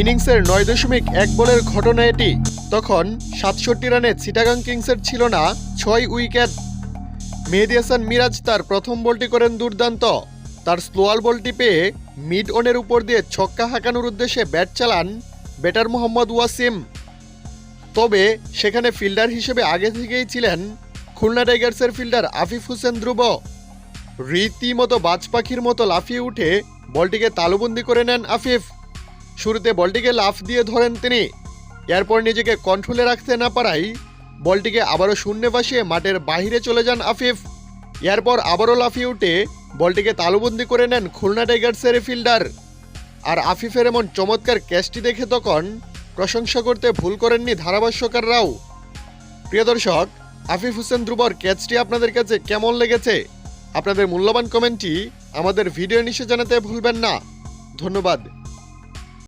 ইনিংসের নয় দশমিক এক বলের ঘটনা এটি। তখন সাতষট্টি রানে চিটাগাং কিংসের ছিল না ছয় উইকেট। মেহেদি হাসান মিরাজ তার প্রথম বলটি করেন দুর্দান্ত। তার স্লোয়াল বলটি পেয়ে মিড অনের উপর দিয়ে ছক্কা হাঁকানোর উদ্দেশ্যে ব্যাট চালান ব্যাটার মোহাম্মদ ওয়াসিম। তবে সেখানে ফিল্ডার হিসেবে আগে থেকেই ছিলেন খুলনা টাইগার্সের ফিল্ডার আফিফ হোসেন ধ্রুব। রীতিমতো বাজ পাখির মতো লাফিয়ে উঠে বলটিকে তালুবন্দি করে নেন আফিফ। শুরুতে বলটিকে লাফ দিয়ে ধরেন তিনি। এরপর নিজেকে কন্ট্রোলে রাখতে না পারাই বলটিকে আবারও শূন্যে ভাসিয়ে মাঠের বাইরে চলে যান আফিফ। এরপর আবারও লাফিয়ে উঠে বলটিকে তালুবন্দি করে নেন খুলনা টাইগার্সের ফিল্ডার। আর আফিফের এমন চমৎকার ক্যাচটি দেখে তখন প্রশংসা করতে ভুল করেননি ধারাভাষ্যকাররাও। প্রিয় দর্শক, আফিফ হোসেন ধ্রুবর ক্যাচটি আপনাদের কাছে কেমন লেগেছে? আপনাদের মূল্যবান কমেন্টটি আমাদের ভিডিও নিচে জানাতে ভুলবেন না। ধন্যবাদ।